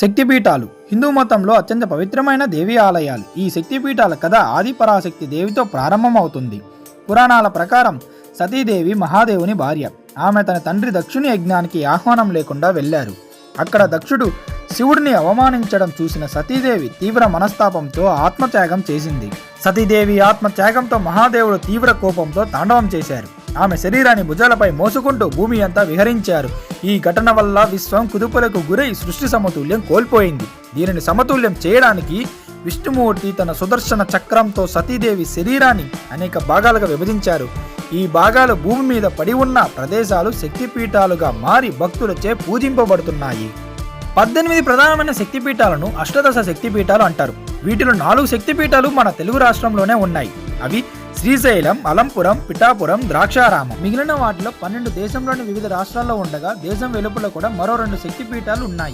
శక్తిపీఠాలు. హిందూ మతంలో అత్యంత పవిత్రమైన దేవి ఆలయాలు. ఈ శక్తిపీఠాల కథ ఆదిపరాశక్తి దేవితో ప్రారంభమవుతుంది. పురాణాల ప్రకారం సతీదేవి మహాదేవుని భార్య. ఆమె తన తండ్రి దక్షుని యజ్ఞానికి ఆహ్వానం లేకుండా వెళ్ళారు. అక్కడ దక్షుడు శివుడిని అవమానించడం చూసిన సతీదేవి తీవ్ర మనస్తాపంతో ఆత్మత్యాగం చేసింది. సతీదేవి ఆత్మత్యాగంతో మహాదేవుడు తీవ్ర కోపంతో తాండవం చేశారు. ఆమె శరీరాన్ని భుజాలపై మోసుకుంటూ భూమి అంతా విహరించారు. ఈ ఘటన వల్ల విశ్వం కుదుపులకు గురై సృష్టి సమతుల్యం కోల్పోయింది. దీనిని సమతుల్యం చేయడానికి విష్ణుమూర్తి తన సుదర్శన చక్రంతో సతీదేవి శరీరాన్ని అనేక భాగాలుగా విభజించారు. ఈ భాగాలు భూమి మీద పడి ఉన్న ప్రదేశాలు శక్తిపీఠాలుగా మారి భక్తులచే పూజింపబడుతున్నాయి. పద్దెనిమిది ప్రధానమైన శక్తిపీఠాలను అష్టదశ శక్తిపీఠాలు అంటారు. వీటిలో నాలుగు శక్తిపీఠాలు మన తెలుగు రాష్ట్రంలోనే ఉన్నాయి. అవి శ్రీశైలం అలంపురం పిఠాపురం ద్రాక్షారామం. మిగిలిన వాటిలో పన్నెండు దేశంలోని వివిధ రాష్ట్రాల్లో ఉండగా దేశం వెలుపల కూడా మరో రెండు శక్తిపీఠాలు ఉన్నాయి.